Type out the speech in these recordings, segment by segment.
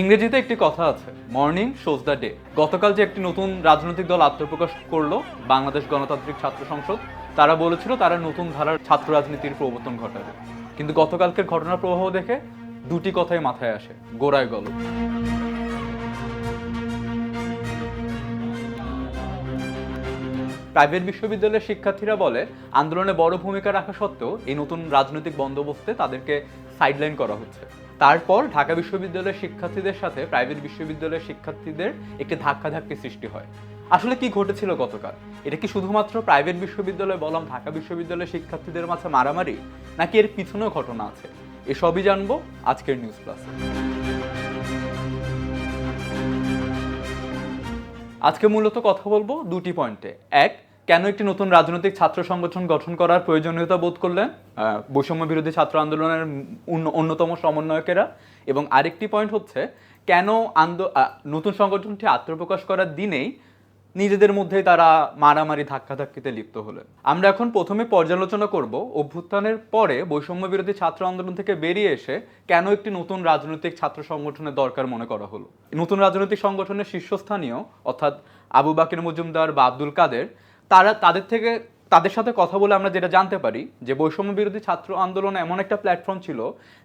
ইংরেজিতে একটি কথা আছে মর্নিং শোজ দ্য ডে গতকাল যে একটি নতুন রাজনৈতিক দল আত্মপ্রকাশ করল, বাংলাদেশ গণতান্ত্রিক ছাত্র সংসদ, তারা বলেছিল তারা নতুন ধারার ছাত্র রাজনীতির প্রবর্তন ঘটাবে। কিন্তু গতকালকের ঘটনার প্রবাহ দেখে দুটি কথাই মাথায় আসে, গোড়ায় গল প্রাইভেট বিশ্ববিদ্যালয়ের শিক্ষার্থীরা বলে, আন্দোলনে বড় ভূমিকা রাখা সত্ত্বেও এই নতুন রাজনৈতিক বন্দোবস্তে তাদেরকে সাইডলাইন করা হচ্ছে। তারপর ঢাকা বিশ্ববিদ্যালয়ের শিক্ষার্থীদের সাথে প্রাইভেট বিশ্ববিদ্যালয়ের শিক্ষার্থীদের একটি ধাক্কাধাক্কি সৃষ্টি হয়। আসলে কি ঘটেছিল গতকাল? এটা কি শুধুমাত্র প্রাইভেট বিশ্ববিদ্যালয় বললাম, ঢাকা বিশ্ববিদ্যালয়ের শিক্ষার্থীদের মাঝে মারামারি, নাকি এর পিছনেও ঘটনা আছে? এসবই জানব আজকের নিউজ প্লাসে আজকে মূলত কথা বলব দুটি পয়েন্টে এক কেন একটি নতুন রাজনৈতিক ছাত্র সংগঠন গঠন করার প্রয়োজনীয়তা বোধ করলেন? বৈষম্য বিরোধী ছাত্র আন্দোলনের অন্যতম সমন্বয়কেরা। এবং আরেকটি পয়েন্ট হচ্ছে, কেন নতুন সংগঠনটি আত্মপ্রকাশ করার দিনেই নিজেদের মধ্যেই তারা মারামারি ধাক্কাধাক্কিতে লিপ্ত হলেন? আমরা এখন প্রথমে পর্যালোচনা করব, অভ্যুত্থানের পরে বৈষম্য বিরোধী ছাত্র আন্দোলন থেকে বেরিয়ে এসে কেন একটি নতুন রাজনৈতিক ছাত্র সংগঠনের দরকার মনে করা হলো? নতুন রাজনৈতিক সংগঠনের শীর্ষস্থানীয়, অর্থাৎ আবু বাকির মজুমদার বা আব্দুল কাদের তারা তাদের থেকে, তাদের সাথে কথা বলে আমরা যেটা জানতে পারি, যে বৈষম্য বিরোধী ছাত্র আন্দোলন এমন একটা প্ল্যাটফর্ম ছিল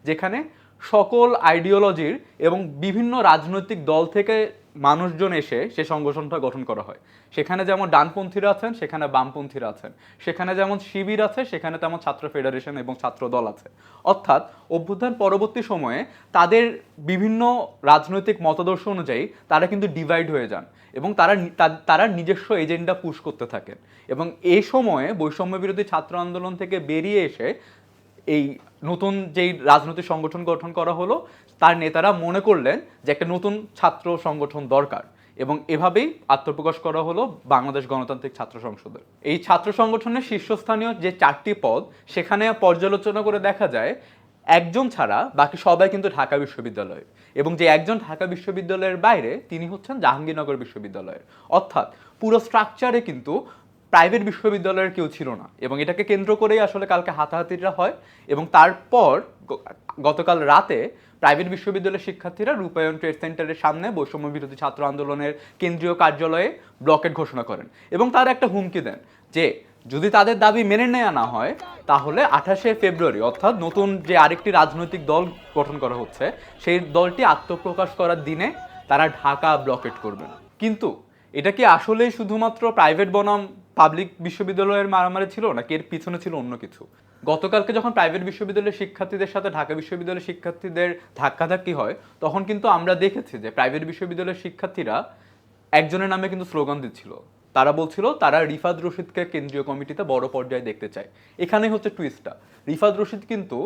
যেখানে সকল আইডিওলজির এবং বিভিন্ন রাজনৈতিক দল থেকে মানুষজন এসে সে সংগঠনটা গঠন করা হয়। সেখানে যেমন ডানপন্থীরা আছেন, সেখানে বামপন্থীরা আছেন। সেখানে যেমন শিবির আছে, সেখানে তেমন ছাত্র ফেডারেশন এবং ছাত্র দল আছে। অর্থাৎ অভ্যুত্থান পরবর্তী সময়ে তাদের বিভিন্ন রাজনৈতিক মতাদর্শ অনুযায়ী তারা কিন্তু ডিভাইড হয়ে যান এবং তারা তারা নিজস্ব এজেন্ডা পুশ করতে থাকেন। এবং এই সময়ে বৈষম্য বিরোধী ছাত্র আন্দোলন থেকে বেরিয়ে এসে এই নতুন যেই রাজনৈতিক সংগঠন গঠন করা হলো তার নেতারা মনে করলেন যে একটা নতুন ছাত্র সংগঠন দরকার এবং এভাবেই আত্মপ্রকাশ করা হলো বাংলাদেশ গণতান্ত্রিক ছাত্র সংসদের। এই ছাত্র সংগঠনের শীর্ষস্থানীয় যে চারটি পদ, সেখানে পর্যালোচনা করে দেখা যায় একজন ছাড়া বাকি সবাই কিন্তু ঢাকা বিশ্ববিদ্যালয় এবং যে একজন ঢাকা বিশ্ববিদ্যালয়ের বাইরে তিনি হচ্ছেন জাহাঙ্গীরনগর বিশ্ববিদ্যালয়ের। অর্থাৎ পুরো স্ট্রাকচারে কিন্তু প্রাইভেট বিশ্ববিদ্যালয়ের কেউ ছিল না। এবং এটাকে কেন্দ্র করেই আসলে কালকে হাতাহাতিটা হয় এবং তারপর গতকাল রাতে প্রাইভেট বিশ্ববিদ্যালয়ের শিক্ষার্থীরা রূপায়ণ ট্রেড সেন্টারের সামনে বৈষম্য বিরোধী ছাত্র আন্দোলনের কেন্দ্রীয় কার্যালয়ে ব্লকেট ঘোষণা করেন এবং তারা একটা হুমকি দেন যে, যদি তাদের দাবি মেনে নেওয়া না হয়, তাহলে আঠাশে ফেব্রুয়ারি অর্থাৎ নতুন যে আরেকটি রাজনৈতিক দল গঠন করা হচ্ছে, সেই দলটি আত্মপ্রকাশ করার দিনে তারা ঢাকা ব্লকেট করবেন। কিন্তু এটা কি আসলেই শুধুমাত্র প্রাইভেট বনাম পাবলিক বিশ্ববিদ্যালয়ের মারামারি ছিল নাকি এর পিছনে ছিল অন্য কিছু? গতকালকে যখন প্রাইভেট বিশ্ববিদ্যালয়ের শিক্ষার্থীদের সাথে ঢাকা বিশ্ববিদ্যালয়ের শিক্ষার্থীদের ধাক্কাধাক্কি হয়, তখন কিন্তু আমরা দেখেছি যে প্রাইভেট বিশ্ববিদ্যালয়ের শিক্ষার্থীরা একজনের নামে কিন্তু স্লোগান দিচ্ছিল। তারা বলছিল, তারা রিফাত রশিদকে কেন্দ্রীয় কমিটিতে বড় পর্যায়ে দেখতে চায়। এখানেই হচ্ছে টুইস্টটা রিফাত রশিদ কিন্তু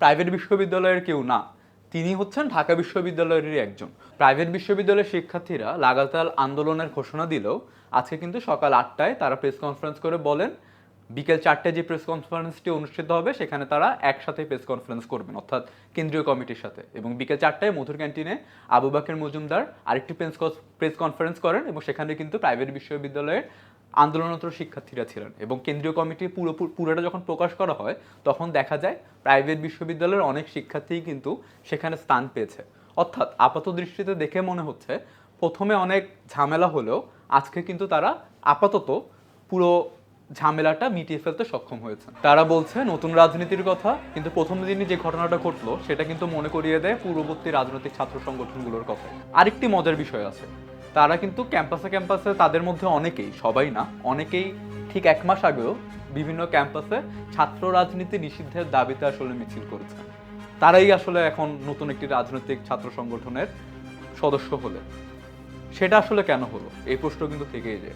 প্রাইভেট বিশ্ববিদ্যালয়ের কেউ না। তিনি হচ্ছেন ঢাকা বিশ্ববিদ্যালয়েরই একজন। প্রাইভেট বিশ্ববিদ্যালয়ের শিক্ষার্থীরা লাগাতার আন্দোলনের ঘোষণা দিলেও আজকে কিন্তু সকাল আটটায় তারা প্রেস কনফারেন্স করে বলেন, বিকেল চারটায় যে প্রেস কনফারেন্সটি অনুষ্ঠিত হবে সেখানে তারা একসাথে প্রেস কনফারেন্স করবেন, অর্থাৎ কেন্দ্রীয় কমিটির সাথে। এবং বিকেল চারটায় মধুর ক্যান্টিনে আবু বাকের মজুমদার আরেকটি প্রেস প্রেস কনফারেন্স করেন এবং সেখানে কিন্তু প্রাইভেট বিশ্ববিদ্যালয়ের আন্দোলনরত শিক্ষার্থীরা ছিলেন এবং কেন্দ্রীয় কমিটি পুরো পুরোটা যখন প্রকাশ করা হয়, তখন দেখা যায় প্রাইভেট বিশ্ববিদ্যালয়ের অনেক শিক্ষার্থীই কিন্তু সেখানে স্থান পেয়েছে। অর্থাৎ আপাত দৃষ্টিতে দেখে মনে হচ্ছে, প্রথমে অনেক ঝামেলা হলেও আজকে কিন্তু তারা আপাতত পুরো ঝামেলাটা মিটিয়ে ফেলতে সক্ষম হয়েছে। তারা বলছে, নতুন রাজনীতির কথা। কিন্তু প্রথম দিনই যে ঘটনাটা ঘটলো, সেটা কিন্তু মনে করিয়ে দেয় পূর্ববর্তী রাজনৈতিক ছাত্র সংগঠনগুলোর কথা আরেকটি মজার বিষয় আছে। তারা কিন্তু ক্যাম্পাসে ক্যাম্পাসে তাদের মধ্যে অনেকেই, সবাই না, অনেকেই ঠিক এক মাস আগেও বিভিন্ন ক্যাম্পাসে ছাত্র রাজনীতি নিষিদ্ধের দাবিতে আসলে মিছিল করেছে। তারাই আসলে এখন নতুন একটি রাজনৈতিক ছাত্র সংগঠনের সদস্য হলে। সেটা আসলে কেন হলো? এই প্রশ্ন কিন্তু থেকেই যায়।